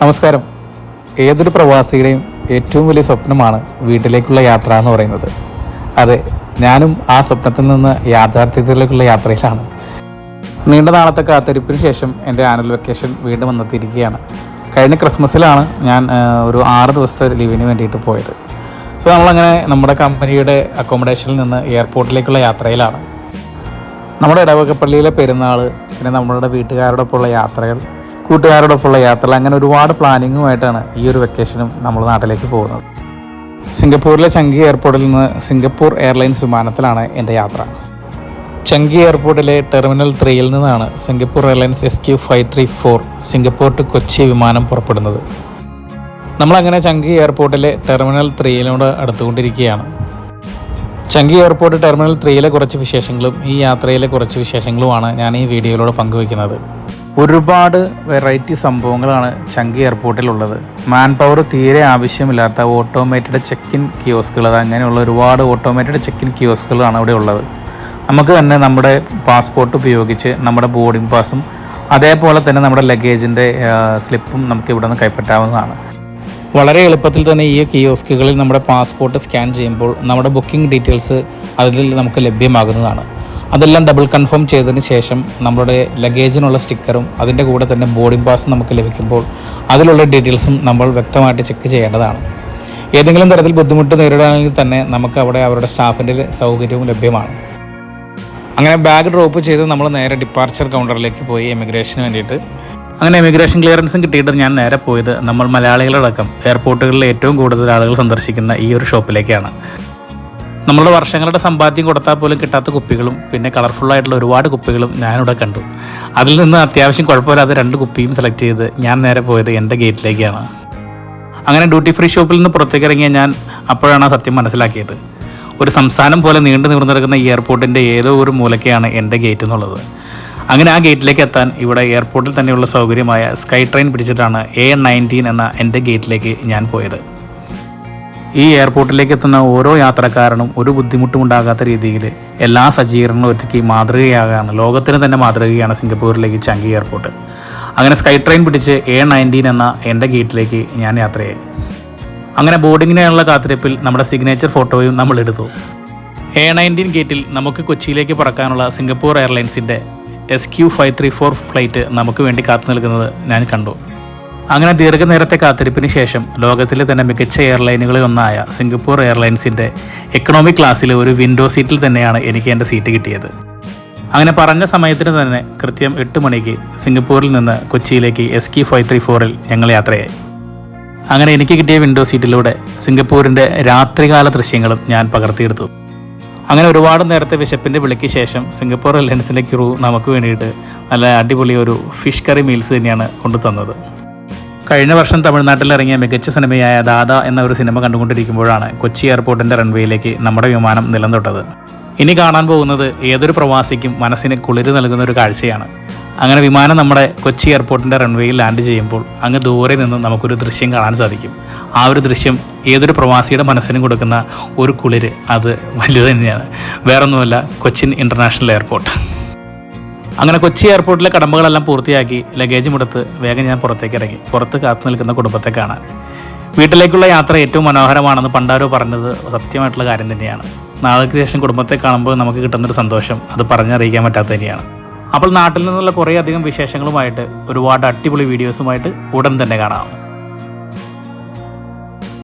നമസ്കാരം. ഏതൊരു പ്രവാസിയുടെയും ഏറ്റവും വലിയ സ്വപ്നമാണ് വീട്ടിലേക്കുള്ള യാത്ര എന്ന് പറയുന്നത്. അതെ ഞാനും ആ സ്വപ്നത്തിൽ നിന്ന് യാഥാർത്ഥ്യത്തിലേക്കുള്ള യാത്രയിലാണ്. നീണ്ട നാളത്തെ കാത്തിരിപ്പിന് ശേഷം എന്റെ ആനുവൽ വെക്കേഷൻ വീണ്ടും വന്നെത്തിയിരിക്കുകയാണ്. കഴിഞ്ഞ ക്രിസ്മസിലാണ് ഞാൻ ഒരു ആറ് ദിവസത്തെ ലീവിന് വേണ്ടിയിട്ട് പോയത്. സോ നമ്മളങ്ങനെ നമ്മുടെ കമ്പനിയുടെ അക്കോമഡേഷനിൽ നിന്ന് എയർപോർട്ടിലേക്കുള്ള യാത്രയിലാണ്. നമ്മുടെ ഇടവകപ്പള്ളിയിലെ പെരുന്നാൾ പിന്നെ നമ്മളുടെ വീട്ടുകാരോടൊപ്പമുള്ള യാത്രകൾ കൂട്ടുകാരോടൊപ്പമുള്ള യാത്രകൾ. അങ്ങനെ ഒരുപാട് പ്ലാനിങ്ങുമായിട്ടാണ് ഈ ഒരു വെക്കേഷനും നമ്മൾ നാട്ടിലേക്ക് പോകുന്നത്. സിംഗപ്പൂരിലെ ചങ്കി എയർപോർട്ടിൽ നിന്ന് സിംഗപ്പൂർ എയർലൈൻസ് വിമാനത്തിലാണ് എന്റെ യാത്ര. ചങ്കി എയർപോർട്ടിലെ ടെർമിനൽ ത്രീയിൽ നിന്നാണ് Singapore Airlines S Q five three four Singapore to Kochi വിമാനം പുറപ്പെടുന്നത്. നമ്മളങ്ങനെ ചങ്കി എയർപോർട്ടിലെ ടെർമിനൽ ത്രീയിലൂടെ അടുത്തുകൊണ്ടിരിക്കുകയാണ്. ചങ്കി എയർപോർട്ട് ടെർമിനൽ ത്രീയിലെ കുറച്ച് വിശേഷങ്ങളും ഈ യാത്രയിലെ കുറച്ച് വിശേഷങ്ങളുമാണ് ഞാൻ ഈ വീഡിയോയിലൂടെ പങ്കുവയ്ക്കുന്നത്. ഒരുപാട് വെറൈറ്റി സംഭവങ്ങളാണ് ചങ്കി എയർപോർട്ടിലുള്ളത് മാൻ പവർ തീരെ ആവശ്യമില്ലാത്ത ഓട്ടോമേറ്റഡ് ചെക്ക് ഇൻ കിയോസ്കുകൾ അങ്ങനെയുള്ള ഒരുപാട് ഓട്ടോമേറ്റഡ് ചെക്ക് ഇൻ കിയോസ്കുകളാണ് അവിടെ ഉള്ളത്. നമുക്ക് തന്നെ നമ്മുടെ പാസ്പോർട്ട് ഉപയോഗിച്ച് നമ്മുടെ ബോർഡിംഗ് പാസും അതേപോലെ തന്നെ നമ്മുടെ ലഗേജിന്റെ സ്ലിപ്പും നമുക്ക് ഇവിടെ നിന്ന് കൈപ്പറ്റാവുന്നതാണ്. വളരെ എളുപ്പത്തിൽ തന്നെ ഈ കിയോസ്കുകളിൽ നമ്മുടെ പാസ്പോർട്ട് സ്കാൻ ചെയ്യുമ്പോൾ നമ്മുടെ ബുക്കിംഗ് ഡീറ്റെയിൽസ് അതിൽ നമുക്ക് ലഭ്യമാകുന്നതാണ്. അതെല്ലാം ഡബിൾ കൺഫേം ചെയ്തതിന് ശേഷം നമ്മുടെ ലഗേജിനുള്ള സ്റ്റിക്കറും അതിന്റെ കൂടെ തന്നെ ബോർഡിംഗ് പാസ് നമുക്ക് ലഭിക്കുമ്പോൾ അതിലുള്ള ഡീറ്റെയിൽസും നമ്മൾ വ്യക്തമായിട്ട് ചെക്ക് ചെയ്യേണ്ടതാണ്. ഏതെങ്കിലും തരത്തിൽ ബുദ്ധിമുട്ട് നേരിടുകയാണെങ്കിൽ തന്നെ നമുക്ക് അവിടെ അവരുടെ സ്റ്റാഫിന്റെ സൗകര്യവും ലഭ്യമാണ്. അങ്ങനെ ബാഗ് ഡ്രോപ്പ് ചെയ്ത് നമ്മൾ നേരെ ഡിപ്പാർച്ചർ കൗണ്ടറിലേക്ക് പോയി എമിഗ്രേഷന് വേണ്ടിയിട്ട്. അങ്ങനെ എമിഗ്രേഷൻ ക്ലിയറൻസും കിട്ടിയിട്ട് ഞാൻ നേരെ പോയത് നമ്മൾ മലയാളികളടക്കം എയർപോർട്ടുകളിൽ ഏറ്റവും കൂടുതൽ ആളുകൾ സന്ദർശിക്കുന്ന ഈ ഒരു ഷോപ്പിലേക്കാണ് നമ്മുടെ വർഷങ്ങളുടെ സമ്പാദ്യം കൊടുത്താൽ പോലും കിട്ടാത്ത കുപ്പികളും പിന്നെ കളർഫുള്ളായിട്ടുള്ള ഒരുപാട് കുപ്പികളും ഞാനിവിടെ കണ്ടു. അതിൽ നിന്ന് അത്യാവശ്യം കുഴപ്പമില്ലാതെ രണ്ട് കുപ്പിയും സെലക്ട് ചെയ്ത് ഞാൻ നേരെ പോയത് എന്റെ ഗേറ്റിലേക്കാണ് അങ്ങനെ ഡ്യൂട്ടി ഫ്രീ ഷോപ്പിൽ നിന്ന് പുറത്തേക്ക് ഇറങ്ങിയ ഞാൻ അപ്പോഴാണ് സത്യം മനസ്സിലാക്കിയത്. ഒരു സംസ്ഥാനം പോലെ നീണ്ടു നിവർന്നു നിൽക്കുന്ന ഈ എയർപോർട്ടിന്റെ ഏതോ ഒരു മൂലക്കെയാണ് എന്റെ ഗേറ്റ് എന്നുള്ളത്. അങ്ങനെ ആ ഗേറ്റിലേക്ക് എത്താൻ ഇവിടെ എയർപോർട്ടിൽ തന്നെയുള്ള സൗകര്യമായ സ്കൈ ട്രെയിൻ പിടിച്ചിട്ടാണ് എ നയന്റീൻ എന്ന എന്റെ ഗേറ്റിലേക്ക് ഞാൻ പോയത്. ഈ എയർപോർട്ടിലേക്ക് എത്തുന്ന ഓരോ യാത്രക്കാരനും ഒരു ബുദ്ധിമുട്ടും ഉണ്ടാകാത്ത രീതിയിൽ എല്ലാ സജ്ജീകരണങ്ങളും ഒരുക്കി മാതൃകയാകാണ് ലോകത്തിന് തന്നെ മാതൃകയാണ് സിംഗപ്പൂരിലേക്ക് ചങ്കി എയർപോർട്ട്. അങ്ങനെ സ്കൈ ട്രെയിൻ പിടിച്ച് എ നയന്റീൻ എന്ന എന്റെ ഗേറ്റിലേക്ക് ഞാൻ യാത്രയായി അങ്ങനെ ബോർഡിങ്ങിനുള്ള കാത്തിരിപ്പിൽ നമ്മുടെ സിഗ്നേച്ചർ ഫോട്ടോയും നമ്മൾ എടുത്തു. എ നയന്റീൻ ഗേറ്റിൽ നമുക്ക് കൊച്ചിയിലേക്ക് പറക്കാനുള്ള Singapore എയർലൈൻസിന്റെ S Q five three four flight നമുക്ക് വേണ്ടി കാത്തു നിൽക്കുന്നത് ഞാൻ കണ്ടു. അങ്ങനെ ദീർഘനേരത്തെ കാത്തിരിപ്പിന് ശേഷം ലോകത്തിലെ തന്നെ മികച്ച എയർലൈനുകളിൽ ഒന്നായ സിംഗപ്പൂർ എയർലൈൻസിന്റെ എക്കണോമിക് ക്ലാസ്സിലെ ഒരു വിൻഡോ സീറ്റിൽ തന്നെയാണ് എനിക്ക് എന്റെ സീറ്റ് കിട്ടിയത്. അങ്ങനെ പറഞ്ഞ സമയത്തിന് തന്നെ കൃത്യം എട്ട് മണിക്ക് സിംഗപ്പൂരിൽ നിന്ന് കൊച്ചിയിലേക്ക് എസ് കി ഫൈവ് ത്രീ ഫോറിൽ ഞങ്ങൾ യാത്രയായി. അങ്ങനെ എനിക്ക് കിട്ടിയ വിൻഡോ സീറ്റിലൂടെ സിംഗപ്പൂരിന്റെ രാത്രികാല ദൃശ്യങ്ങളും ഞാൻ പകർത്തിയെടുത്തു. അങ്ങനെ ഒരുപാട് നേരത്തെ വിശപ്പിന്റെ വിളിക്ക് ശേഷം സിംഗപ്പൂർ എയർലൈൻസിന്റെ ക്രൂ നമുക്ക് വേണ്ടിയിട്ട് നല്ല അടിപൊളി ഒരു ഫിഷ് കറി മീൽസ് തന്നെയാണ് കൊണ്ടു തന്നത് കഴിഞ്ഞ വർഷം തമിഴ്നാട്ടിൽ ഇറങ്ങിയ മികച്ച സിനിമയായ ദാദ എന്ന ഒരു സിനിമ കണ്ടുകൊണ്ടിരിക്കുമ്പോഴാണ് കൊച്ചി എയർപോർട്ടിന്റെ റൺവേയിലേക്ക് നമ്മുടെ വിമാനം നിലം തൊട്ടത് ഇനി കാണാൻ പോകുന്നത് ഏതൊരു പ്രവാസിക്കും മനസ്സിന് കുളിര് നൽകുന്ന ഒരു കാഴ്ചയാണ്. അങ്ങനെ വിമാനം നമ്മുടെ കൊച്ചി എയർപോർട്ടിന്റെ റൺവേയിൽ ലാൻഡ് ചെയ്യുമ്പോൾ അങ്ങ് ദൂരെ നിന്ന് നമുക്കൊരു ദൃശ്യം കാണാൻ സാധിക്കും. ആ ഒരു ദൃശ്യം ഏതൊരു പ്രവാസിയുടെ മനസ്സിനും കൊടുക്കുന്ന ഒരു കുളിര് അത് വലുത് തന്നെയാണ്. വേറൊന്നുമല്ല കൊച്ചിൻ ഇന്റർനാഷണൽ എയർപോർട്ട്. അങ്ങനെ കൊച്ചി എയർപോർട്ടിലെ കടമ്പകളെല്ലാം പൂർത്തിയാക്കി ലഗേജ് മുടത്ത് വേഗം ഞാൻ പുറത്തേക്ക് ഇറങ്ങി. പുറത്ത് കാത്തു നിൽക്കുന്ന കുടുംബത്തെ കാണാൻ വീട്ടിലേക്കുള്ള യാത്ര ഏറ്റവും മനോഹരമാണെന്ന് പണ്ടാരോ പറഞ്ഞത് സത്യമായിട്ടുള്ള കാര്യം തന്നെയാണ്. നാളുകൾക്ക് ശേഷം കുടുംബത്തെ കാണുമ്പോൾ നമുക്ക് കിട്ടുന്നൊരു സന്തോഷം അത് പറഞ്ഞറിയിക്കാൻ പറ്റാത്ത തന്നെയാണ്. അപ്പോൾ നാട്ടിൽ നിന്നുള്ള കുറേയധികം വിശേഷങ്ങളുമായിട്ട് ഒരുപാട് അടിപൊളി വീഡിയോസുമായിട്ട് ഉടൻ തന്നെ കാണാം.